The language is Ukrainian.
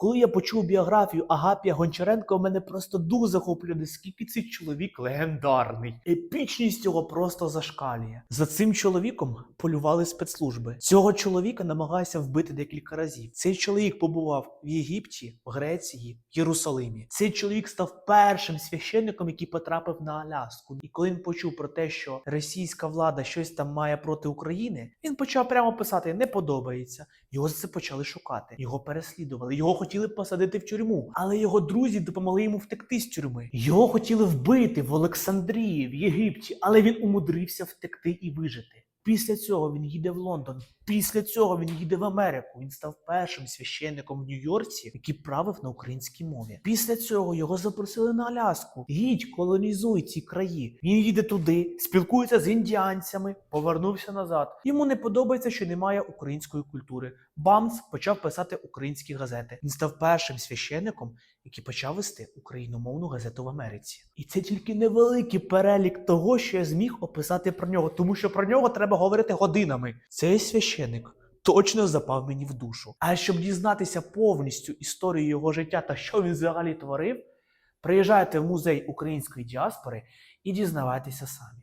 Коли я почув біографію Агапія Гончаренко, мене просто дух захоплює, наскільки цей чоловік легендарний. Епічність його просто зашкалює. За цим чоловіком полювали спецслужби. Цього чоловіка намагалися вбити декілька разів. Цей чоловік побував в Єгипті, в Греції, в Єрусалимі. Цей чоловік став першим священником, який потрапив на Аляску. І коли він почув про те, що російська влада щось там має проти України, він почав прямо писати: не подобається. Його за це почали шукати. Його переслідували. Його хотіли посадити в тюрму, але його друзі допомогли йому втекти з тюрми. Його хотіли вбити в Олександрії, в Єгипті, але він умудрився втекти і вижити. Після цього він їде в Лондон. Після цього він їде в Америку. Він став першим священником в Нью-Йорці, який правив на українській мові. Після цього його запросили на Аляску. Їдь, колонізуй ці краї. Він їде туди, спілкується з індіанцями, повернувся назад. Йому не подобається, що немає української культури. Бамс почав писати українські газети. Він став першим священником, який почав вести україномовну газету в Америці. І це тільки невеликий перелік того, що я зміг описати про нього, тому що про нього треба говорити годинами. Цей священник точно запав мені в душу. А щоб дізнатися повністю історію його життя та що він взагалі творив, приїжджайте в музей української діаспори і дізнавайтеся самі.